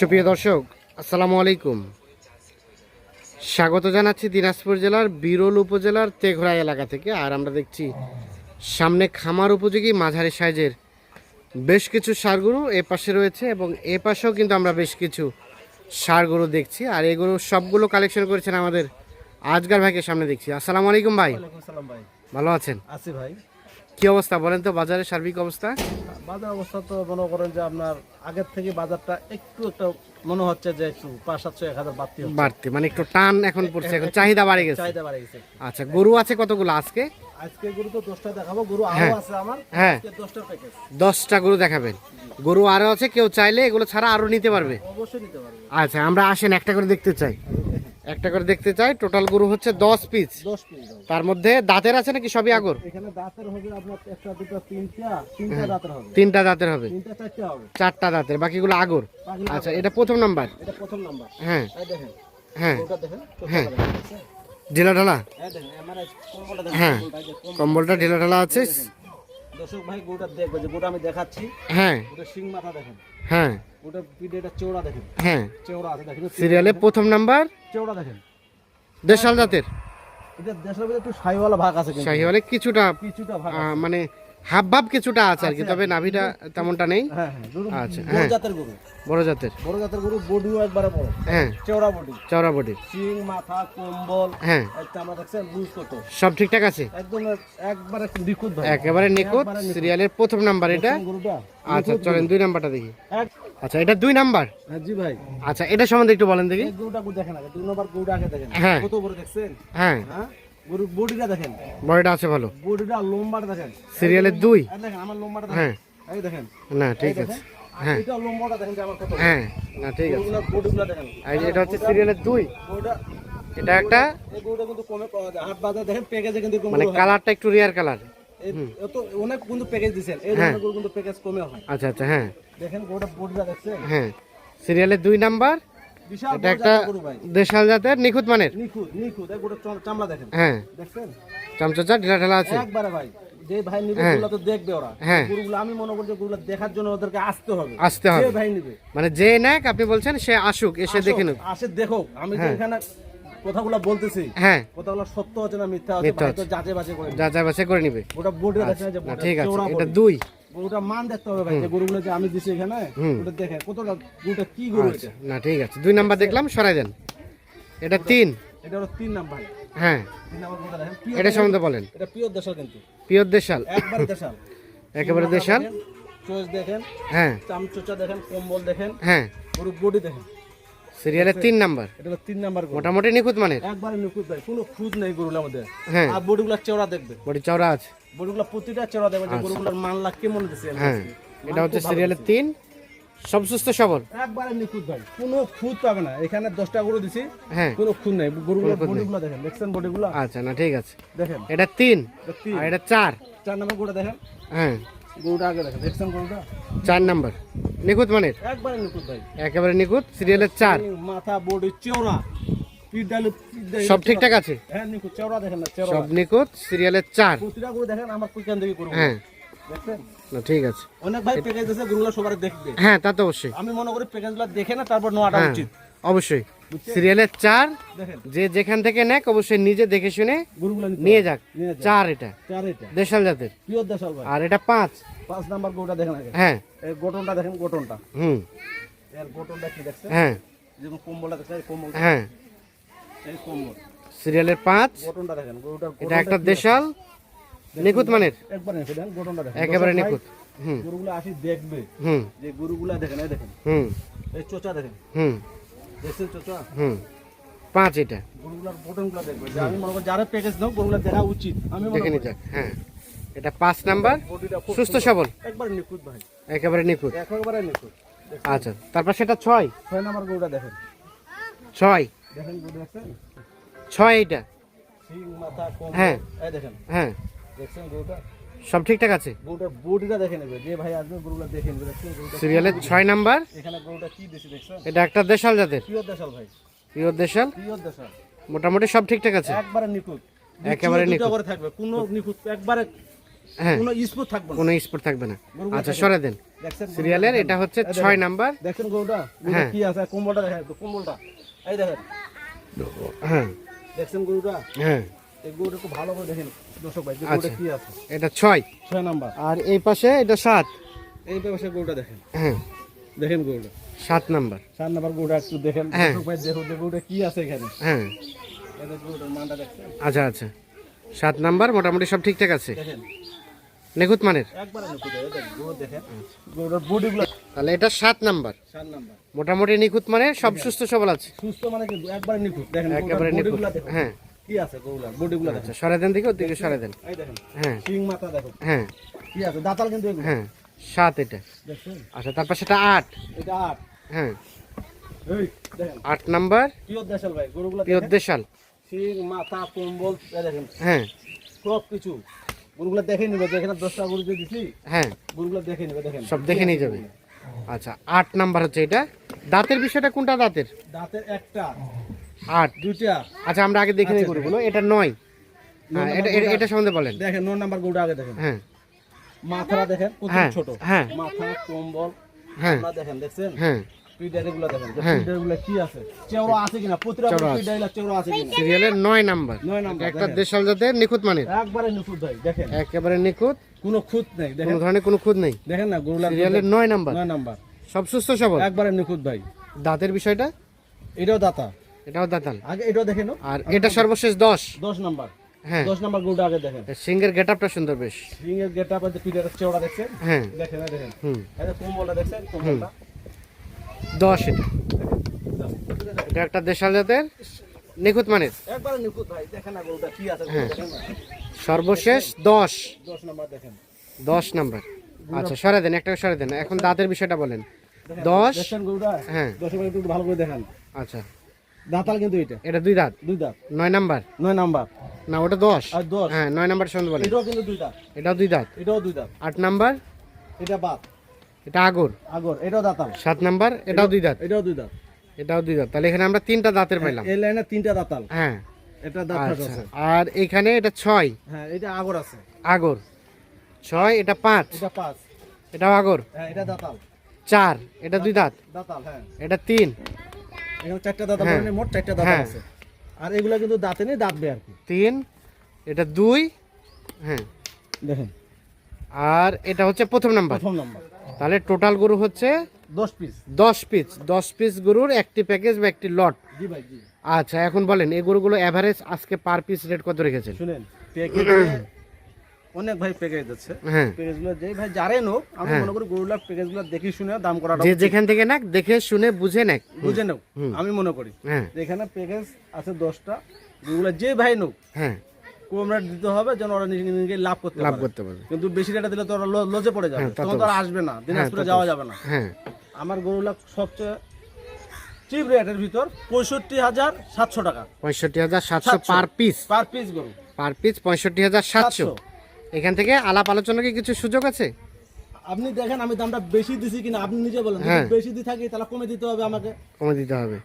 সুপ্রিয় দর্শক আসসালামু আলাইকুম। স্বাগত জানাচ্ছি দিনাজপুর জেলার বিরল উপজেলার তেঘরা এলাকা থেকে। আর আমরা দেখছি সামনে খামার উপযোগী মাঝারি সাইজের বেশ কিছু সারগরু এ পাশে রয়েছে এবং এ পাশেও কিন্তু আমরা বেশ কিছু সারগরু দেখছি। আর এগুলো সবগুলো কালেকশন করেছেন আমাদের আজগার ভাইকে সামনে দেখছি। আসসালামু আলাইকুম ভাই। ভাই। ভালো আছেন? আছি ভাই। কি অবস্থা বলেন তো বাজারের সার্বিক অবস্থা? বাজার অবস্থা তো মনে করেন যে আপনার আগের থেকে বাজারটা একটু একটা মনে হচ্ছে যে একটু পাঁচ সাতশো এক হাজার বাড়তি বাড়তে মানে একটু টান এখন পড়ছে এখন চাহিদা বাড়ে গেছে। চাহিদা বাড়ে গেছে। আচ্ছা গরু আছে কতগুলো আজকে? আজকে গরু তো দশটা দেখাবো গরু হ্যাঁ। আছে আমার। হ্যাঁ। দশটার প্যাকেজ দশটা গরু দেখাবেন। গরু আরও আছে কেউ চাইলে এগুলো ছাড়া আরও নিতে পারবে। অবশ্যই নিতে পারবে। আচ্ছা আমরা আসেন একটা করে দেখতে চাই। একটা করে দেখতে চাই। টোটাল গরু হচ্ছে দশ পিস দশ পিস তার মধ্যে দাঁতের আছে নাকি সবই আগর? এখানে দাঁতের হবে আপনার একটা দুটো তিনটা তিনটা দাঁতের হবে। তিনটা দাঁতের হবে। তিনটা চারটা হবে। চারটা দাঁতের বাকিগুলো আগর। আচ্ছা এটা প্রথম নাম্বার? এটা প্রথম নাম্বার। হ্যাঁ। দেখেন। হ্যাঁ। হ্যাঁ। ঢিলা ঢালা? হ্যাঁ। কম্বলটা, ঢিলা ঢালা আছে। দর্শক ভাই গরুটা দেখবে যে গরুটা আমি দেখাচ্ছি। হ্যাঁ। ওটা মাথা দেখেন। হ্যাঁ। ওটা পিঠেটা চৌড়া দেখেন। হ্যাঁ। চওড়া আছে দেখেন। সিরিয়ালে প্রথম নাম্বার। চওড়া দেখেন। দেশাল জাতের। এটা ভিতরে একটু সাইওয়ালা ভাগ আছে শাহিওয়ালে কিছুটা কিছুটা ভাগ মানে হাব ভাব কিছুটা আছে আর কি তবে নাভিটা তেমনটা নেই। হ্যাঁ হ্যাঁ আচ্ছা, বড় হ্যাঁ। জাতের গরু। বড় জাতের। বড় জাতের গরু বডিও একবারে বড়। হ্যাঁ। চৌড়া বডি। চওড়া বডির শিং মাথা কম্বল হ্যাঁ। আমরা দেখছেন বুঝ কত সব ঠিকঠাক আছে? একদম একবারে নিখুঁত ভাই। একেবারে নিখুঁত। সিরিয়ালের প্রথম নাম্বার এটা। আচ্ছা চলেন দুই নাম্বারটা দেখি। আচ্ছা এটা দুই নাম্বার? হ্যাঁ জি ভাই। আচ্ছা এটা সম্বন্ধে একটু বলেন দেখি। গরুটা গরু দেখেন আগে দুই নম্বর গরুটা আগে দেখেন। কত বড় দেখছেন? হ্যাঁ। হ্যাঁ? গরুর বডিটা দেখেন। বডিটা আছে ভালো। বডিটা লম্বাটা দেখেন। সিরিয়ালের দুই? দেখেন আমার লম্বাটা হ্যাঁ। এই দেখেন। না ঠিক আছে। হ্যাঁ। এটা লম্বাটা দেখেন আমার কত। হ্যাঁ। না ঠিক আছে। বডিগুলো দেখেন। এটা হচ্ছে সিরিয়ালের দুই? এটা একটা? এই গরুটা কিন্তু কমে পাওয়া যায়। হাট বাজার দেখেন প্যাকেজে কিন্তু মানে কালারটা একটু রিয়ার কালার অনেক কিন্তু প্যাকেজ দিছেন। এই। গরু কিন্তু প্যাকেজ কমে হয়। আচ্ছা আচ্ছা হ্যাঁ। দেখেন গরুটা বডিটা দেখছেন? হ্যাঁ। সিরিয়ালের দুই নাম্বার? এটা একটা দেশাল জাতের নিখুঁত মানের। নিখুঁত নিখুঁত এই গরুটা চামড়া দেখেন। হ্যাঁ। দেখছেন? চামচাচা ঢিলা ঢালা আছে। একবারে ভাই যে ভাই নিবে হ্যাঁ। তো দেখবে ওরা। হ্যাঁ। গরুগুলো আমি মনে করি গরুগুলো দেখার জন্য ওদেরকে আসতে হবে। আসতে হবে। যে ভাই নিবে। মানে যে নেক আপনি বলছেন সে আসুক এসে দেখে নেক। আসে দেখো আমি যে এখানে কথাগুলো বলতেছি। হ্যাঁ। কথাগুলো সত্য হচ্ছে না মিথ্যা হচ্ছে ভাই তো যাচাই বাছাই করে বাছাই নিবে। ওটা দেখেন যে ঠিক আছে। এটা দুই। গরুটা মান দেখতে হবে ভাই যে গরুগুলো যে আমি দিছি এখানে ওটা দেখে কতটা গরুটা কি গরু আচ্ছা এটা? না ঠিক আছে। দুই নাম্বার দেখলাম সরাই দেন। এটা তিন। এটা হলো তিন নাম্বার। হ্যাঁ। এটা সম্বন্ধে বলেন। এটা পিওর দেশাল কিন্তু। পিওর দেশাল। একবারে দেশাল। একেবারে দেশাল। দেখেন হ্যাঁ। চামচোচা দেখেন কম্বল দেখেন হ্যাঁ। বডি দেখেন। সিরিয়ালের তিন নাম্বার। এটা হলো তিন নাম্বার মোটামুটি নিখুঁত মানে একবারে নিখুঁত ভাই কোনো খুঁজ নেই মধ্যে। হ্যাঁ। আর বডিগুলো চওড়া দেখবে। বডি চওড়া আছে। গরুগুলো প্রতিটা চওড়া দেখবে যে গরুগুলোর মানলা কেমন দিছে হ্যাঁ এটা হচ্ছে সিরিয়ালের তিন। সব সুস্থ সবল? একবারে নিখুঁত ভাই কোনো খুঁত পাবে না। এখানে দশটা গরু দিছি হ্যাঁ। কোনো খুঁত নাই। গরুগুলোর বডিগুলো দেখেন দেখছেন বডিগুলো আচ্ছা না ঠিক আছে। দেখেন। এটা তিন আর এটা চার। চার নাম্বার গরুটা দেখেন। হ্যাঁ। গরুটা আগে দেখেন দেখছেন গরুটা? চার নাম্বার। নিখুঁত মানের? একবারে নিখুঁত ভাই। একেবারে নিখুঁত সিরিয়ালের চার। মাথা বডি চওড়া। সব ঠিকঠাক আছে? হ্যাঁ নিখুঁত চওড়া দেখেন না চওড়া। সব নিখুঁত সিরিয়ালের চার। প্রতিটা গরু দেখেন আমার হ্যাঁ। না ঠিক আছে। অনেক ভাই প্যাকেজ দিয়েছে গরুগুলো সবার দেখবে। হ্যাঁ তা তো অবশ্যই। আমি মনে করি প্যাকেজগুলো দেখে না তারপর নেওয়াটা হ্যাঁ উচিত। অবশ্যই। সিরিয়ালের চার দেখেন। যে যেখান থেকে নেক অবশ্যই নিজে দেখে শুনে গরুগুলো নিয়ে যাক। চার এটা। চার এটা। দেশাল জাতের। আর এটা পাঁচ। পাঁচ নাম্বার গরুটা দেখেন আগে। হ্যাঁ। এর গঠনটা দেখেন গঠনটা। হুম। এর গঠনটা কি দেখছেন? হ্যাঁ। যেমন কম্বলটা দেখছেন কম্বল হ্যাঁ। সিরিয়ালের পাঁচ। এটা একটা দেশাল। নিখুঁত মানের? একবার নিখুঁত। গরুগুলো আসি দেখবে। হুম। যে গরুগুলা দেখেন দেখেন। হুম। এই চোচা দেখেন। হুম। দেখছেন চোচা? হুম। পাঁচ এটা। গরুগুলার বটনগুলো দেখবে। আমি মনে করি যারা প্যাকেজ নাও গরুগুলা দেখা উচিত। আমি দেখে হ্যাঁ। এটা পাঁচ নাম্বার। সুস্থ সবল। একবার নিখুঁত ভাই। একেবারে নিখুঁত। একেবারে নিখুঁত। আচ্ছা তারপর সেটা ছয়। ছয় নাম্বার গরুটা দেখেন। ছয়। দেখেন দেখছেন ছয় এটা হ্যাঁ। দেখেন। হ্যাঁ। দেখছেন গরুটা? সব ঠিকঠাক আছে? গরুটার বডিটা দেখে নেবে। যে ভাই আসবে গরুগুলা দেখে নেবে। সিরিয়ালের ছয় নাম্বার। এখানে গরুটা কি দিছে দেখছেন? এটা একটা দেশাল জাতের। পিওর দেশাল ভাই। পিওর দেশাল? পিওর দেশাল। মোটামুটি সব ঠিকঠাক আছে? একবারে নিখুঁত। একেবারে নিখুঁত। করে থাকবে। কোনো নিখুঁত একবারে হ্যাঁ। কোনো থাকবে না। কোনো স্পট থাকবে না। আচ্ছা দেখেন। সরে দেন। সিরিয়ালের এটা হচ্ছে ছয় দেখেন। নাম্বার। গরুটা হ্যাঁ। কি আছে? কম্বলটা দেখেন। কম্বলটা। এই দেখেন। হ্যাঁ। দেখছেন গরুটা? হ্যাঁ। এই গরুটা খুব ভালো করে দেখেন। দর্শক ভাই গরুটা আচ্ছা। কি আছে? এটা ছয়। ছয় নাম্বার। আর এই পাশে এটা সাত। এই পাশে গরুটা দেখেন। হ্যাঁ। দেখেন গরুটা। সাত নাম্বার। চার নাম্বার গরুটা একটু দেখেন। হ্যাঁ। দর্শক ভাই দেখো গরুটা কি আছে এখানে। হ্যাঁ। এই গরুটার মানটা দেখছেন? আচ্ছা আচ্ছা। সাত নাম্বার মোটামুটি সব ঠিকঠাক আছে। দেখেন। নিখুঁত মানের। একবারে দেখেন দেখেন। গরুটার বডিগুলো তাহলে এটা সাত নাম্বার। মোটামুটি নিখুঁত মানে সব সুস্থ সবল আছে। সুস্থ মানে একবারে নিখুঁত। দেখেন একেবারে নিখুঁত। হ্যাঁ। কি আছে বডিগুলো আচ্ছা সরে দেন দিকে ওদিকে সরে দেন। এই দেখেন হ্যাঁ। সিং মাথা দেখো। হ্যাঁ। কি আছে? দাঁতাল কিন্তু হ্যাঁ সাত এটা। আচ্ছা তারপর সেটা আট। এটা আট। হ্যাঁ। এই দেখেন। আট নাম্বার। পিওর দেশাল ভাই গরুগুলো পিওর দেশাল। সিং মাথা কম্বল দেখেন। হ্যাঁ। সব কিছু। গরুগুলো দেখে নিবে। যেখানে দশটা গরু দিয়ে দিছি হ্যাঁ। গরুগুলো দেখে নিবে দেখেন। সব দেখে নিয়ে যাবে। আচ্ছা আট নাম্বার হচ্ছে এটা। দাঁতের বিষয়টা কোনটা দাঁতের? দাঁতের একটা। আট। দুইটা। আচ্ছা আমরা আগে দেখে নিই আচ্ছা, গরুগুলো। এটা নয়। হ্যাঁ এটা এটা- সম্বন্ধে বলেন। দেখেন নয় নাম্বার গরুটা আগে দেখেন। হ্যাঁ। মাথাটা দেখেন হ্যাঁ, ছোট। হ্যাঁ। মাথা কম্বল হ্যাঁ। দেখেন দেখছেন? হ্যাঁ। পিডারিগুলো দেখেন যে হ্যাঁ। কি আছে? চেওড়া আছে কিনা? প্রতিটা চেওড়া চেওড়া আছে কিনা? সিরিয়ালের নয় নাম্বার। নয় নাম্বার একটা দেশাল জাতের নিখুঁত মানের। একবারে নিখুঁত ভাই দেখেন। একেবারে নিখুঁত। কোনো খুঁত নেই কোনো ধরনের কোনো খুঁত নেই। দেখেন না গরুলা সিরিয়ালের নয় নাম্বার। নয় নাম্বার। সব সুস্থ সবল। একবারে নিখুঁত ভাই। দাঁতের বিষয়টা? এটাও দাতা। এটাও দাঁতাল। আগে এটাও দেখেন আর এটা সর্বশেষ দশ। দশ নাম্বার। হ্যাঁ। দশ নাম্বার গরুটা আগে দেখেন। সিংহের গেট আপটা সুন্দর বেশ। রিং এর গেট আপ চেওড়া দেখছেন? হ্যাঁ। দেখেন এই দেখেন। হুম। যে কম্বলটা দেখছেন কম্বলটা? দশ এটা। এটা একটা দেশাল জাতের নিখুঁত মানের। হ্যাঁ। সর্বশেষ দশ। দশ নাম্বার আচ্ছা সরে দেন একটা সরে দেন। এখন দাঁতের বিষয়টা বলেন। দশ। হ্যাঁ। ভালো করে দেখেন। আচ্ছা। দাঁতাল কিন্তু এটা। এটা দুই দাঁত? দুই দাঁত। নয় নাম্বার? নয় নাম্বার। না ওটা দশ। আর দশ। হ্যাঁ নয় নাম্বার সন্ধ্যে বলেন। এটাও কিন্তু দুই দাঁত। এটাও দুই দাঁত? এটাও দুই দাঁত। আট নাম্বার? এটা বাদ এটা আগর। আগর এটাও দাঁতাল সাত নাম্বার এটাও দুই দাঁত। এটাও দুই দাঁত। এটাও দুই দাঁত। তাহলে এখানে আমরা তিনটা দাঁতের পাইলাম। এই লাইনে তিনটা দাঁতাল হ্যাঁ। এটা দাঁত আচ্ছা। আছে। আর এখানে এটা ছয়। হ্যাঁ এটা আগর আছে। আগর। ছয় এটা পাঁচ। এটা পাঁচ। এটাও আগর। হ্যাঁ এটা দাঁতাল চার এটা দুই দাঁত। দাঁতাল হ্যাঁ। এটা তিন। এখানে চারটা দাঁতাল হ্যাঁ। মানে মোট চারটা দাঁতাল হ্যাঁ। আছে। আর এগুলা কিন্তু দাঁতে নেই দাঁতবে আর কি। তিন এটা দুই। হ্যাঁ। দেখেন। আর এটা হচ্ছে প্রথম নাম্বার। প্রথম নম্বর। তাহলে টোটাল গরু হচ্ছে দশ পিস দশ পিস দশ পিস গরুর একটি প্যাকেজ বা একটি লট জি ভাই জি। আচ্ছা এখন বলেন এই গরুগুলো অ্যাভারেজ আজকে পার পিস রেট কত রেখেছেন? শুনেন প্যাকেজ অনেক ভাই প্যাকেজ আছে। হ্যাঁ। প্যাকেজগুলো যেই ভাই যারাই নোক আমি হ্যাঁ। মনে করি গরুলার প্যাকেজগুলো দেখে শুনে দাম করাটা যে যেখান থেকে না দেখে শুনে বুঝে নেক। বুঝে নাও আমি মনে করি। হ্যাঁ। যে এখানে প্যাকেজ আছে দশটা গরুগুলো যে ভাই নোক হ্যাঁ। কম রেট দিতে হবে যেন ওরা নিজে লাভ করতে লাভ করতে পারবে কিন্তু বেশি রেটে দিলে তো ওরা লজে পড়ে যাবে। হ্যাঁ, তখন তো আসবে না। দিনাজপুরে যাওয়া যাবে না। হ্যাঁ। আমার গরুলা সবচেয়ে চিপ রেটের ভিতর পঁয়ষট্টি হাজার সাতশো টাকা। পঁয়ষট্টি হাজার সাতশো। পার পিস পার পিস গরু। পার পিস পঁয়ষট্টি হাজার সাতশো। এখান থেকে আলাপ আলোচনা কি কিছু সুযোগ আছে? আপনি দেখেন আমি দামটা বেশি দিছি কিনা আপনি নিজে বলেন। হ্যাঁ। বেশি দিয়ে থাকি তাহলে কমে দিতে হবে আমাকে। কমে দিতে হবে।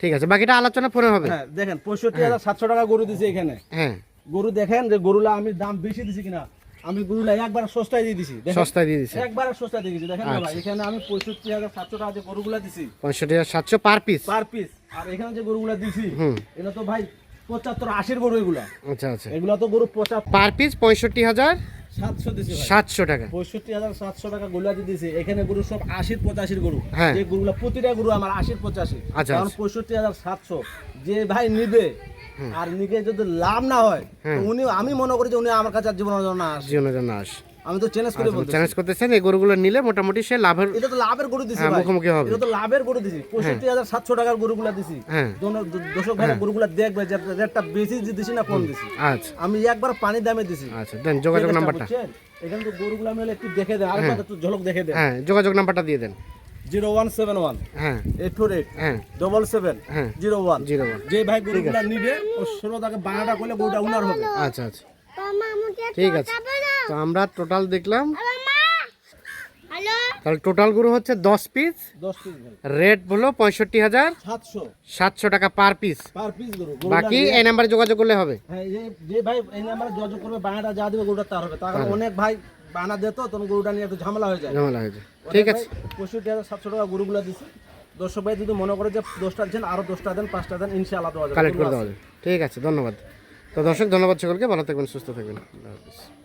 ঠিক আছে বাকিটা আলোচনা পরে হবে। হ্যাঁ দেখেন পঁয়ষট্টি হাজার সাতশো টাকা গরু দিছি এখানে। হ্যাঁ। গরু দেখেন যে গরুলা আমি দাম বেশি দিছি কিনা? আমি গরুলা একবার সস্তায় দিয়ে দিছি সস্তায় দিয়ে দিচ্ছে একবার সস্তায় দিয়ে দিছি দেখেন না আচ্ছা। ভাই এখানে আমি পঁয়ষট্টি হাজার সাতশো টাকা যে গরুগুলা দিছি। পঁয়ষট্টি হাজার সাতশো পার পিস পার পিস আর এখানে যে গরুগুলা দিছি এটা তো ভাই পঁচাত্তর আশির গরু এগুলা। আচ্ছা আচ্ছা। এগুলা তো গরু পঁচাত্তর পার পিস পঁয়ষট্টি হাজার সাতশো দিছি সাতশো টাকা। পঁয়ষট্টি হাজার সাতশো টাকা গোলাটি দিছে। এখানে গরু সব আশির পঁচাশির গরু। হ্যাঁ। যে গরুগুলা প্রতিটা গরু আমার আচ্ছা, কারণ আচ্ছা। পঁয়ষট্টি হাজার সাতশো। যে ভাই নিবে আর নিকে যদি লাভ না হয় হ্যাঁ। উনি আমি মনে করি যে উনি আমার কাছে আর জীবনের জন্য আসে। জীবনের জন্য আস। আমি তো চ্যালেঞ্জ করে বলতে চ্যালেঞ্জ করতেছেন এই গরুগুলো নিলে মোটামুটি সে লাভের এটা তো লাভের গরু দিছি হ্যাঁ, ভাই। মুখোমুখি হবে। এটা তো লাভের গরু দিছি। পঁয়ষট্টি হাজার সাতশো টাকার গরুগুলা দিছি। হ্যাঁ। দোনো- দ- দর্শক ভাই গরুগুলা দেখবে যে রেটটা বেশি দিছি না কম দিছি। আচ্ছা। আমি একবার পানি দামে দিছি। আচ্ছা দেন যোগাযোগ নাম্বারটা? এখানে তো গরুগুলা আমি একটু দেখে দেন। আরেকবার একটু ঝলক দেখে দেন। হ্যাঁ যোগাযোগ নাম্বারটা দিয়ে দেন। Zero one seven one. হ্যাঁ। এইট ফোর এইট হ্যাঁ। ডবল সেভেন হ্যাঁ। Zero one. Zero one. যে ভাই গরুগুলা নিবে ও ষোলো টাকা বাংলাটা করলে গরুটা উনার হবে। আচ্ছা আচ্ছা। ঠিক আছে। তো আমরা টোটাল দেখলাম। তাহলে টোটাল গরু হচ্ছে দশ পিস পিস রেট হলো পঁয়ষট্টি হাজার সাতশো। সাতশো টাকা পার পিস পার পিস বাকি এই নাম্বারে যোগাযোগ করলে হবে। হ্যাঁ যে যে ভাই এই নাম্বারে যোগাযোগ করবে বানাটা যা দিবে গরুটা তার হবে। তার অনেক ভাই বানা দিত তখন গরুটা নিয়ে একটু ঝামেলা হয়ে যায়। ঝামেলা হয়ে যায়। ঠিক আছে। পঁয়ষট্টি হাজার সাতশো টাকা গরুগুলো দিচ্ছে দর্শক ভাই যদি মনে করে যে দশটা দিচ্ছেন আরও দশটা দেন পাঁচটা দেন ইনশাআল্লাহ দেওয়া যাবে। কালেক্ট করে দেওয়া যাবে। ঠিক আছে ধন্যবাদ। তো দর্শক ধন্যবাদ সকলকে। ভালো থাকবেন সুস্থ থাকবেন। আল্লাহ হাফিজ।